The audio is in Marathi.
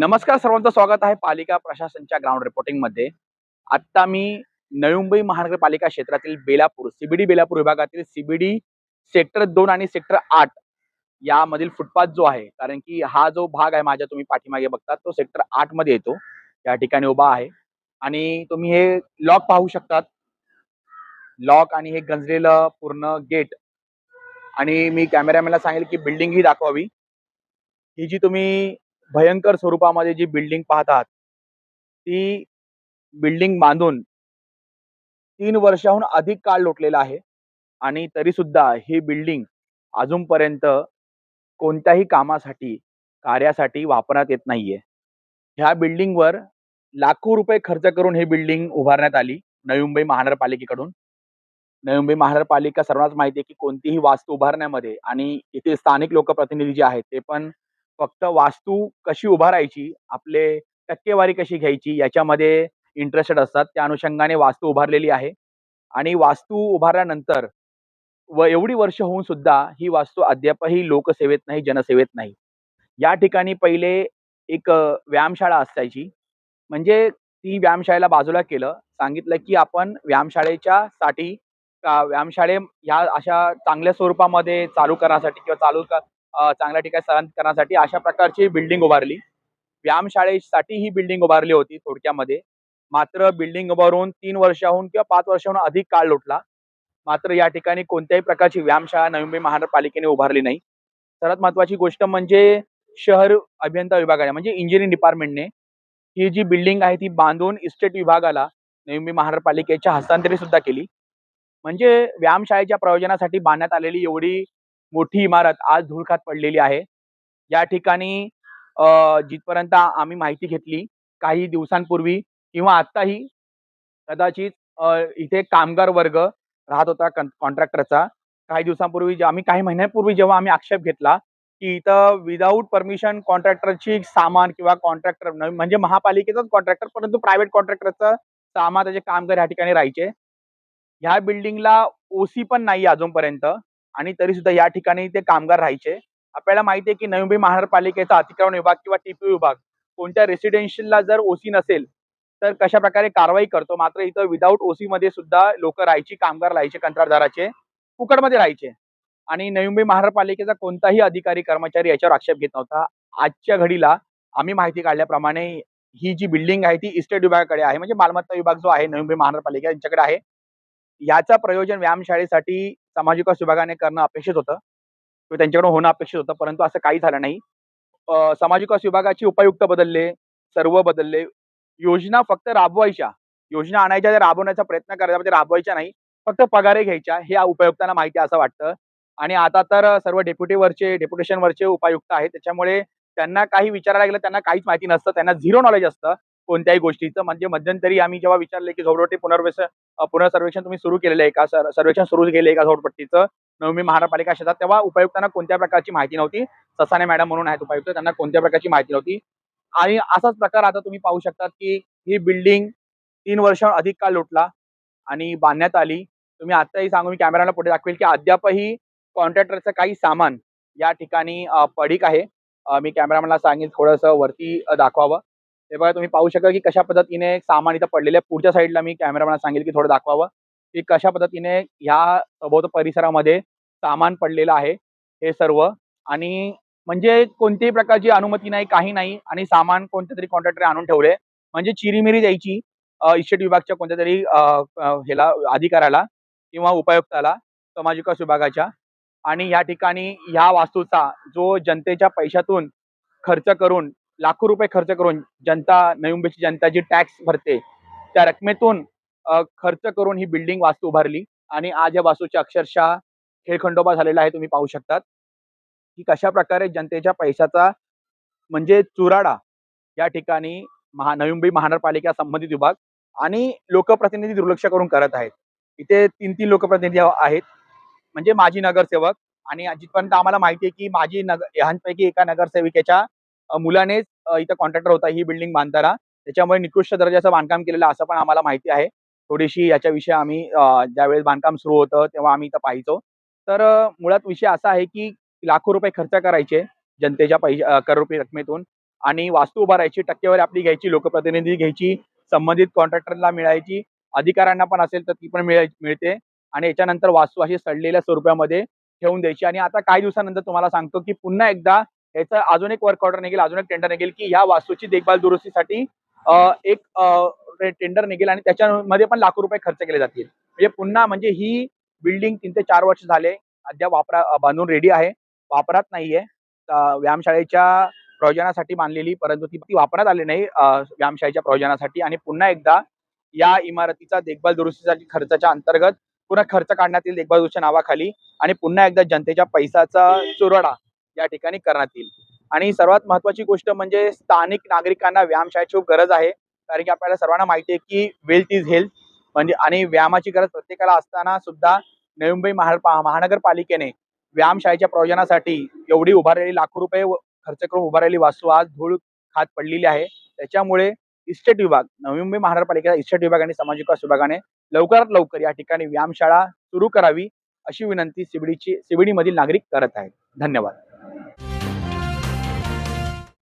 नमस्कार सर्वांचं स्वागत आहे पालिका प्रशासनच्या ग्राउंड रिपोर्टिंगमध्ये. आत्ता मी नवी मुंबई महानगरपालिका क्षेत्रातील बेलापूर सीबीडी बेलापूर विभागातील सीबीडी सेक्टर दोन आणि सेक्टर आठ यामधील फुटपाथ जो आहे कारण की हा जो भाग आहे माझ्या तुम्ही पाठीमागे बघतात तो सेक्टर आठमध्ये येतो. या ठिकाणी उभा आहे. आणि तुम्ही हे लॉक पाहू शकतात. लॉक आणि हे गंजलेलं पूर्ण गेट आणि मी कॅमेरामॅनला सांगेल की बिल्डिंग ही दाखवावी. ही जी तुम्ही भयंकर स्वरूपामध्ये जी बिल्डिंग पाहतात ती बिल्डिंग बांधून तीन वर्षाहून अधिक काळ लोटलेला आहे आणि तरी सुद्धा ही बिल्डिंग अजूनपर्यंत कोणत्याही कामासाठी कार्यासाठी वापरण्यात येत नाहीये. ह्या बिल्डिंगवर लाखो रुपये खर्च करून ही बिल्डिंग उभारण्यात आली नवी मुंबई महानगरपालिकेकडून. नवी मुंबई महानगरपालिका सर्वांनाच माहिती आहे की कोणतीही वास्तू उभारण्यामध्ये आणि इथे स्थानिक लोकप्रतिनिधी जे आहेत ते पण फक्त वास्तू कशी उभारायची आपले टक्केवारी कशी घ्यायची याच्यामध्ये इंटरेस्टेड असतात. त्या अनुषंगाने वास्तू उभारलेली आहे. आणि वास्तू उभारल्यानंतर व एवढी वर्ष होऊन सुद्धा ही वास्तू अद्यापही लोकसेवेत नाही जनसेवेत नाही. या ठिकाणी पहिले एक व्यायामशाळा असायची. म्हणजे ती व्यायामशाळेला बाजूला केलं. सांगितलं की आपण व्यायामशाळेच्या साठी का व्यायामशाळे ह्या अशा चांगल्या स्वरूपामध्ये चालू करण्यासाठी किंवा चालू कर चांगल्या ठिकाणी स्थलांतर करण्यासाठी अशा प्रकारची बिल्डिंग उभारली. व्यायामशाळेसाठी ही बिल्डिंग उभारली होती थोडक्यामध्ये. मात्र बिल्डिंग उभारून तीन वर्षाहून किंवा पाच वर्षाहून अधिक काळ लोटला. मात्र या ठिकाणी कोणत्याही प्रकारची व्यायामशाळा नवी मुंबई महानगरपालिकेने उभारली नाही. सर्वात महत्वाची गोष्ट म्हणजे शहर अभियंता विभागाने म्हणजे इंजिनिअरिंग डिपार्टमेंटने ही जी बिल्डिंग आहे ती बांधून इस्टेट विभागाला नवी मुंबई महानगरपालिकेच्या हस्तांतरित सुद्धा केली. म्हणजे व्यायामशाळेच्या प्रयोजनासाठी बांधण्यात आलेली एवढी मोठी इमारत आज धुळखात पडलेली आहे. या ठिकाणी जिथपर्यंत आम्ही माहिती घेतली काही दिवसांपूर्वी किंवा आत्ताही कदाचित इथे कामगार वर्ग राहत होता कॉन्ट्रॅक्टरचा काही दिवसांपूर्वी जे- आम्ही काही महिन्यांपूर्वी जेव्हा आम्ही आक्षेप घेतला की इथं विदाऊट परमिशन कॉन्ट्रॅक्टरची सामान किंवा कॉन्ट्रॅक्टर म्हणजे महापालिकेचाच कॉन्ट्रॅक्टर परंतु प्रायव्हेट कॉन्ट्रॅक्टरचं सामान त्याचे कामगार या ठिकाणी राहायचे. ह्या बिल्डिंगला ओसी पण नाही अजूनपर्यंत. आणि तरी सुद्धा या ठिकाणी ते कामगार राहायचे. आपल्याला माहिती आहे की नवी मुंबई महानगरपालिकेचा अतिक्रमण विभाग किंवा टीपी विभाग कोणत्या रेसिडेन्शियलला जर ओसी नसेल तर कशा प्रकारे कारवाई करतो? मात्र इथं विदाऊट ओसी मध्ये सुद्धा लोक राहायची कामगार राहायचे कंत्राटदाराचे फुकटमध्ये राहायचे. आणि नवी मुंबई महानगरपालिकेचा कोणताही अधिकारी कर्मचारी याच्यावर आक्षेप घेत नव्हता. आजच्या घडीला आम्ही माहिती काढल्याप्रमाणे ही जी बिल्डिंग आहे ती इस्टेट विभागाकडे आहे. म्हणजे मालमत्ता विभाग जो आहे नवी मुंबई महानगरपालिका यांच्याकडे आहे. याचा प्रयोजन व्यायामशाळेसाठी सामाजिक विकास विभागाने करणं अपेक्षित होतं. किंवा त्यांच्याकडून होणं अपेक्षित होतं परंतु असं काही झालं नाही. सामाजिक विकास विभागाची उपायुक्त बदलले सर्व बदलले. योजना फक्त राबवायच्या. योजना आणायच्या त्या राबवण्याचा प्रयत्न करायचा म्हणजे राबवायच्या नाही. फक्त पगारे घ्यायच्या हे उपायुक्तांना माहिती असं वाटतं. आणि आता तर सर्व डेप्युटीवरचे डेप्युटेशनवरचे उपायुक्त आहेत. त्याच्यामुळे त्यांना काही विचारायला गेलं त्यांना काहीच माहिती नसतं. त्यांना झिरो नॉलेज असतं. कोणत्याही गोष्टीचं. म्हणजे मध्यंतरी आम्ही जेव्हा विचारले की झोपडपट्टी पुनर्वस पुनर्सर्वेक्षण तुम्ही सुरू केलेलं आहे का? सर- सर्वेक्षण सुरू केले का झोपडपट्टीचं नवमी महानगरपालिका क्षेत्रात तेव्हा उपायुक्तांना कोणत्या प्रकारची माहिती नव्हती? ससाने मॅडम म्हणून आहेत उपायुक्त त्यांना कोणत्या प्रकारची माहिती नव्हती? आणि असाच प्रकार आता तुम्ही पाहू शकतात की ही बिल्डिंग तीन वर्ष अधिक काळ लुटला आणि बांधण्यात आली. तुम्ही आत्ताही सांगू मी कॅमेराला पुढे दाखवेल की अद्यापही कॉन्ट्रॅक्टरचं काही सामान या ठिकाणी पडीक आहे. मी कॅमेरामॅनला सांगेन थोडंसं वरती दाखवावं. हे बघा तुम्ही पाहू शकता की कशा पद्धतीने सामान इथं पडलेलं आहे. पुढच्या साईडला मी कॅमेरामॅन सांगेल की थोडं दाखवावं. की कशा पद्धतीने ह्या सभोवत परिसरामध्ये सामान पडलेलं आहे हे सर्व. आणि म्हणजे कोणत्याही प्रकारची अनुमती नाही काही नाही. आणि सामान कोणत्या तरी कॉन्ट्रॅक्टर आणून ठेवले म्हणजे चिरीमिरी द्यायची इस्टेट विभागच्या कोणत्या तरी ह्याला अधिकाऱ्याला किंवा उपायुक्ताला सामाजिक विकास विभागाच्या. आणि या ठिकाणी ह्या वास्तूचा जो जनतेच्या पैशातून खर्च करून लाखो रुपये खर्च करून जनता नवी मुंबईची जनता जी टॅक्स भरते त्या रकमेतून खर्च करून ही बिल्डिंग वास्तू उभारली. आणि आज या वास्तूच्या अक्षरशः खेळखंडोबा झालेला आहे तुम्ही पाहू शकतात. की कशा प्रकारे जनतेच्या पैशाचा म्हणजे चुराडा या ठिकाणी महा नवी मुंबई महानगरपालिका संबंधित विभाग आणि लोकप्रतिनिधी दुर्लक्ष करून करत आहेत. इथे तीन तीन लोकप्रतिनिधी आहेत. म्हणजे माजी नगरसेवक आणि जिथपर्यंत आम्हाला माहिती आहे की माजी नगर ह्यांपैकी एका नगरसेविकेच्या मुलानेच इथं कॉन्ट्रॅक्टर होता ही बिल्डिंग बांधताना. त्याच्यामुळे निकृष्ट दर्जाचं बांधकाम केलेलं असं पण आम्हाला माहिती आहे. थोडीशी याच्याविषयी आम्ही ज्यावेळेस बांधकाम सुरू होतं तेव्हा आम्ही इथं पाहायचो. तर मुळात विषय असा आहे की लाखो रुपये खर्च करायचे जनतेच्या पैसे कररुपी रकमेतून. आणि वास्तू उभारायची टक्केवारी आपली घ्यायची लोकप्रतिनिधी घ्यायची संबंधित कॉन्ट्रॅक्टरला मिळायची अधिकाऱ्यांना पण असेल तर ती पण मिळते. आणि याच्यानंतर वास्तू अशी सडलेल्या स्वरूपामध्ये ठेवून द्यायची. आणि आता काही दिवसानंतर तुम्हाला सांगतो की पुन्हा एकदा याचं अजून एक वर्क ऑर्डर निघेल अजून एक टेंडर निघेल की या वास्तूची देखभाल दुरुस्तीसाठी एक टेंडर निघेल आणि त्याच्यामध्ये पण लाखो रुपये खर्च केले जातील. म्हणजे पुन्हा म्हणजे ही बिल्डिंग तीन ते चार वर्ष झाले अद्याप वापरा बांधून रेडी आहे. वापरात नाहीये. व्यायामशाळेच्या प्रयोजनासाठी बांधलेली परंतु ती ती वापरात आली नाही व्यायामशाळेच्या प्रयोजनासाठी. आणि पुन्हा एकदा या इमारतीचा देखभाल दुरुस्तीसाठी खर्चाच्या अंतर्गत पुन्हा खर्च काढण्यात येईल देखभाल दुरुस्तीच्या नावाखाली. आणि पुन्हा एकदा जनतेच्या पैशाचा चुरडा या ठिकाणी करण्यात येईल. आणि सर्वात महत्वाची गोष्ट म्हणजे स्थानिक नागरिकांना व्यायामशाळेची खूप गरज आहे. कारण की आपल्याला सर्वांना माहिती आहे की वेल्थ इज हेल्थ म्हणजे आणि व्यायामाची गरज प्रत्येकाला असताना सुद्धा नवी मुंबई महानगरपालिकेने व्यायामशाळेच्या प्रयोजनासाठी एवढी उभारलेली लाखो रुपये व- खर्च करून उभारलेली वास्तू आज धूळ खात पडलेली आहे. त्याच्यामुळे इस्टेट विभाग नवी मुंबई महानगरपालिकेचा इस्टेट विभाग आणि सामाजिक विकास विभागाने लवकरात लवकर या ठिकाणी व्यायामशाळा सुरू करावी अशी विनंती सिबडीची सिबडीमधील नागरिक करत आहेत. धन्यवाद.